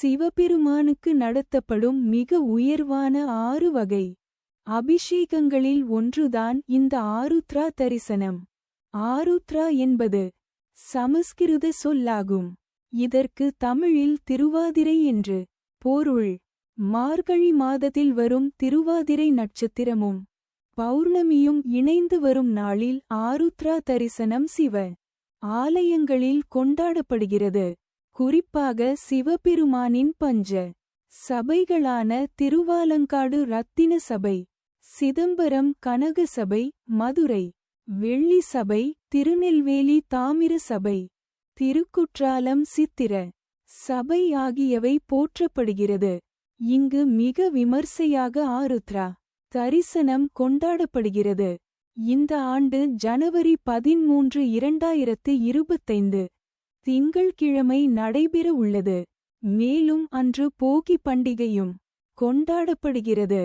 சிவபெருமானுக்கு நடத்தப்படும் மிக உயர்வான ஆறு வகை. அபிஷேகங்களில் ஒன்றுதான் இந்த ஆருத்ரா தரிசனம். ஆருத்ரா என்பது சமஸ்கிருத சொல்லாகும். இதற்கு தமிழில் திருவாதிரை என்று போருள். மார்கழி மாதத்தில் வரும் திருவாதிரை நட்சத்திரமும் பௌர்ணமியும் இணைந்து வரும் நாளில் ஆருத்ரா தரிசனம் சிவ. ஆலயங்களில் கொண்டாடப்படுகிறது. குறிப்பாக சிவபெருமானின் பஞ்ச சபைகளான திருவாலங்காடு ரத்தின சபை சிதம்பரம் கனக சபை மதுரை வெள்ளி சபை திருநெல்வேலி தாமிர சபை திருக்குற்றாலம் சித்திர சபை ஆகியவை போற்றப்படுகிறது. இங்கு மிக விமர்சையாக ஆருத்ரா தரிசனம் கொண்டாடப்படுகிறது. இந்த ஆண்டு ஜனவரி பதிமூன்று இரண்டாயிரத்து இருபத்தைந்து திங்கள்கிழமை நடைபெற உள்ளது. மேலும் அன்று போகி பண்டிகையும் கொண்டாடப்படுகிறது.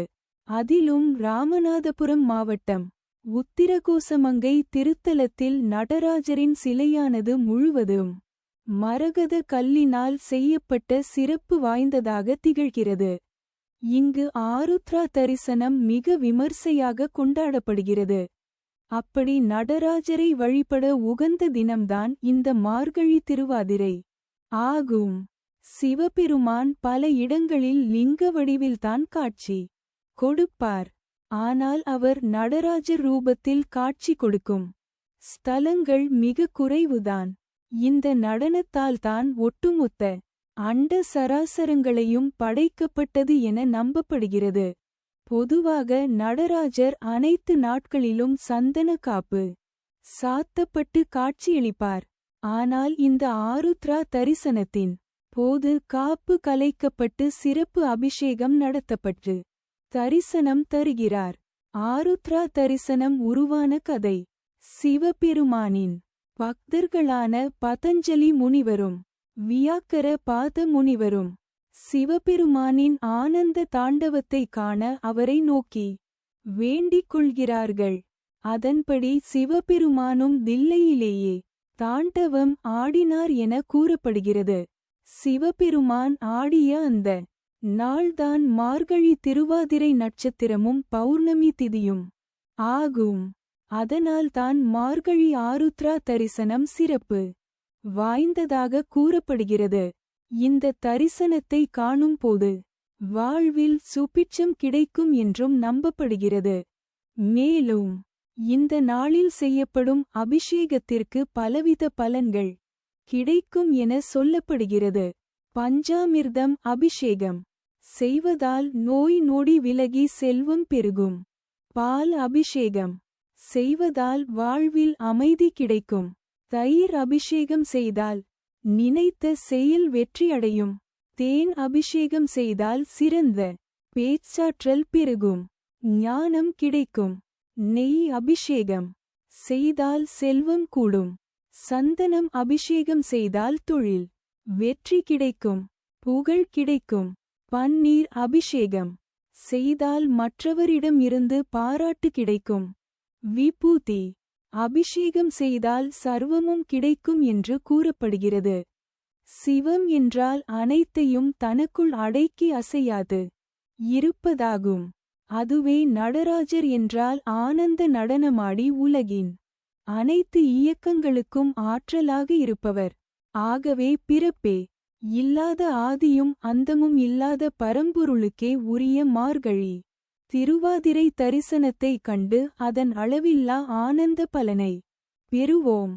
அதிலும் ராமநாதபுரம் மாவட்டம் உத்திரகோசமங்கை திருத்தலத்தில் நடராஜரின் சிலையானது முழுவதும் மரகத கல்லினால் செய்யப்பட்ட சிறப்பு வாய்ந்ததாக திகழ்கிறது. இங்கு ஆருத்ரா தரிசனம் மிக விமர்சையாக கொண்டாடப்படுகிறது. அப்படி நடராஜரை வழிபட உகந்த தினம்தான் இந்த மார்கழி திருவாதிரை. ஆகும். சிவபெருமான் பல இடங்களில் லிங்க வடிவில்தான் காட்சி கொடுப்பார். ஆனால் அவர் நடராஜர் ரூபத்தில் காட்சி கொடுக்கும். ஸ்தலங்கள் மிக குறைவுதான். இந்த நடனத்தால்தான் ஒட்டுமொத்த அண்ட சராசரங்களையும் படைக்கப்பட்டது என நம்பப்படுகிறது. பொதுவாக நடராஜர் அனைத்து நாட்களிலும் சந்தன காப்பு சாத்தப்பட்டு காட்சியளிப்பார். ஆனால் இந்த ஆருத்ரா தரிசனத்தின் போது காப்பு கலைக்கப்பட்டு சிறப்பு அபிஷேகம் நடத்தப்பட்டு தரிசனம் தருகிறார். ஆருத்ரா தரிசனம் உருவான கதை. சிவபெருமானின் பக்தர்களான பதஞ்சலி முனிவரும் வியாக்கர பாத முனிவரும் சிவபெருமானின் ஆனந்த தாண்டவத்தை காண அவரை நோக்கி வேண்டிக் கொள்கிறார்கள். அதன்படி சிவபெருமானும் தில்லையிலேயே தாண்டவம் ஆடினார் என கூறப்படுகிறது. சிவபெருமான் ஆடிய அந்த நாள்தான் மார்கழி திருவாதிரை நட்சத்திரமும் பௌர்ணமி திதியும் ஆகும். அதனால்தான் மார்கழி ஆருத்ரா தரிசனம் சிறப்பு வாய்ந்ததாக கூறப்படுகிறது. இந்த தரிசனத்தை காணும்போது வாழ்வில் சுபிட்சம் கிடைக்கும் என்றும் நம்பப்படுகிறது. மேலும் இந்த நாளில் செய்யப்படும் அபிஷேகத்திற்கு பலவித பலன்கள் கிடைக்கும் என சொல்லப்படுகிறது. பஞ்சாமிர்தம் அபிஷேகம். செய்வதால் நோய் நொடி விலகி செல்வம் பெருகும். பால் அபிஷேகம். செய்வதால் வாழ்வில் அமைதி கிடைக்கும். தயிர் அபிஷேகம் செய்தால் நினைத்த செயல் வெற்றியடையும். தேன் அபிஷேகம் செய்தால் சிறந்த பேச்சாற்றல் பெருகும். ஞானம் கிடைக்கும். நெய் அபிஷேகம் செய்தால் செல்வம் கூடும். சந்தனம் அபிஷேகம் செய்தால் தொழில் வெற்றி கிடைக்கும். புகழ் கிடைக்கும். பன்னீர் அபிஷேகம் செய்தால் மற்றவரிடம் இருந்து பாராட்டு கிடைக்கும். விபூதி அபிஷேகம் செய்தால் சர்வமும் கிடைக்கும் என்று கூறப்படுகிறது. சிவம் என்றால் அனைத்தையும் தனக்குள் அடக்கி அசையாது. இருப்பதாகும். அதுவே நடராஜர் என்றால் ஆனந்த நடனமாடி உலகின் அனைத்து இயக்கங்களுக்கும் ஆற்றலாக இருப்பவர். ஆகவே பிறப்பே இல்லாத ஆதியும் அந்தமும் இல்லாத பரம்பொருளுக்கே உரிய மார்கழி. திருவாதிரை தரிசனத்தைக் கண்டு அதன் அளவில்லா ஆனந்த பலனை பெறுவோம்.